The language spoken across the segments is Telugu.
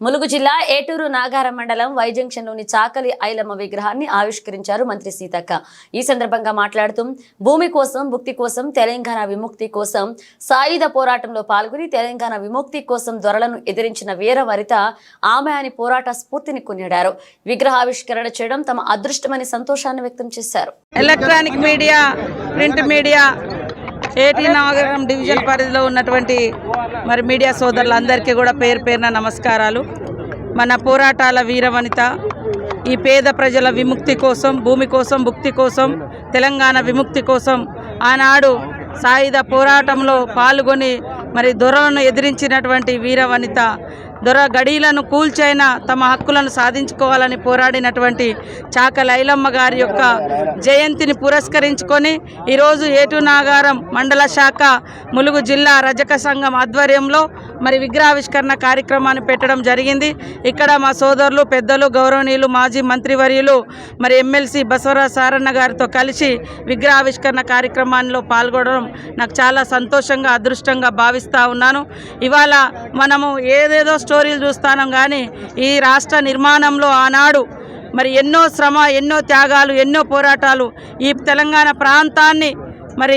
ములుగు జిల్లా ఏటూరు నాగారం మండలం వైజంక్షన్లోని చాకలి ఐలమ్మ విగ్రహాన్ని ఆవిష్కరించారు మంత్రి సీతక్క. ఈ సందర్భంగా మాట్లాడుతూ భూమి కోసం భుక్తి కోసం తెలంగాణ విముక్తి కోసం సాయుధ పోరాటంలో పాల్గొని తెలంగాణ విముక్తి కోసం దొరలను ఎదిరించిన వీర ఆమె అని పోరాట స్ఫూర్తిని కొనియాడారు. విగ్రహావిష్కరణ చేయడం తమ అదృష్టమని సంతోషాన్ని వ్యక్తం చేశారు. ఎలక్ట్రానిక్ మీడియా ప్రింట్ మీడియా ఏటీ నగరం డివిజన్ పరిధిలో ఉన్నటువంటి మరి మీడియా సోదరులందరికీ కూడా పేరు పేరున నమస్కారాలు. మన పోరాటాల వీరవనిత ఈ పేద ప్రజల విముక్తి కోసం భూమి కోసం భుక్తి కోసం తెలంగాణ విముక్తి కోసం ఆనాడు సాయుధ పోరాటంలో పాల్గొని మరి దొరలను ఎదిరించినటువంటి వీరవనిత దొర గడీలను కూల్చైన తమ హక్కులను సాధించుకోవాలని పోరాడినటువంటి చాక లైలమ్మ గారి యొక్క జయంతిని పురస్కరించుకొని ఈరోజు ఏటు నాగారం మండల శాఖ ములుగు జిల్లా రజక సంఘం ఆధ్వర్యంలో మరి విగ్రహావిష్కరణ కార్యక్రమాన్ని పెట్టడం జరిగింది. ఇక్కడ మా సోదరులు పెద్దలు గౌరవనీయులు మాజీ మంత్రివర్యులు మరి ఎమ్మెల్సీ బసవరాజ్ సారన్న గారితో కలిసి విగ్రహావిష్కరణ కార్యక్రమాల్లో పాల్గొనడం నాకు చాలా సంతోషంగా అదృష్టంగా భావిస్తూ ఉన్నాను. ఇవాళ మనము ఏదేదో స్టోరీలు చూస్తాం కానీ ఈ రాష్ట్ర నిర్మాణంలో ఆనాడు మరి ఎన్నో శ్రమ ఎన్నో త్యాగాలు ఎన్నో పోరాటాలు ఈ తెలంగాణ ప్రాంతాన్ని మరి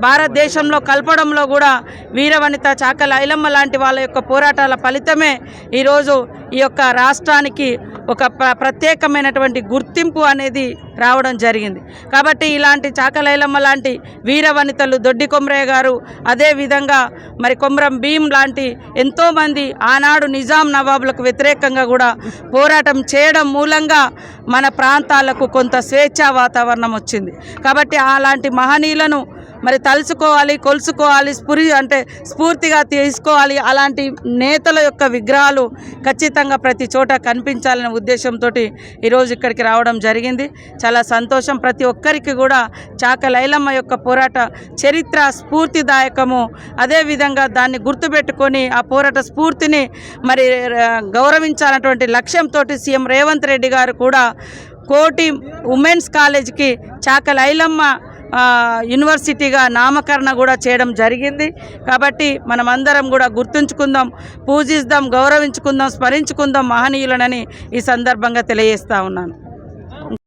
భారతదేశంలో కలపడంలో కూడా వీరవనిత చాకల ఐలమ్మ లాంటి వాళ్ళ యొక్క పోరాటాల ఫలితమే ఈరోజు ఈ యొక్క రాష్ట్రానికి ఒక ప్రత్యేకమైనటువంటి గుర్తింపు అనేది రావడం జరిగింది. కాబట్టి ఇలాంటి చాకలైలమ్మ లాంటి వీరవనితలు దొడ్డి కొమరయ్య గారు అదేవిధంగా మరి కొమరం భీం లాంటి ఎంతోమంది ఆనాడు నిజాం నవాబులకు వ్యతిరేకంగా కూడా పోరాటం చేయడం మూలంగా మన ప్రాంతాలకు కొంత స్వేచ్ఛా వాతావరణం వచ్చింది. కాబట్టి అలాంటి మహనీయులను మరి తలుచుకోవాలి కొలుసుకోవాలి స్ఫురి అంటే స్ఫూర్తిగా తీసుకోవాలి అలాంటి నేతల యొక్క విగ్రహాలు ఖచ్చితంగా ప్రతి చోట కనిపించాలనే ఉద్దేశంతో ఈరోజు ఇక్కడికి రావడం జరిగింది. చాలా సంతోషం. ప్రతి ఒక్కరికి కూడా చాక లైలమ్మ యొక్క పోరాట చరిత్ర స్ఫూర్తిదాయకము. అదేవిధంగా దాన్ని గుర్తుపెట్టుకొని ఆ పోరాట స్ఫూర్తిని మరి గౌరవించాలన్నటువంటి లక్ష్యంతో సీఎం రేవంత్ రెడ్డి గారు కూడా కోటి ఉమెన్స్ కాలేజ్కి చాక లైలమ్మ యూనివర్సిటీగా నామకరణ కూడా చేయడం జరిగింది. కాబట్టి మనమందరం కూడా గుర్తుంచుకుందాం పూజిద్దాం గౌరవించుకుందాం స్మరించుకుందాం మహనీయులనని ఈ సందర్భంగా తెలియజేస్తా ఉన్నాను.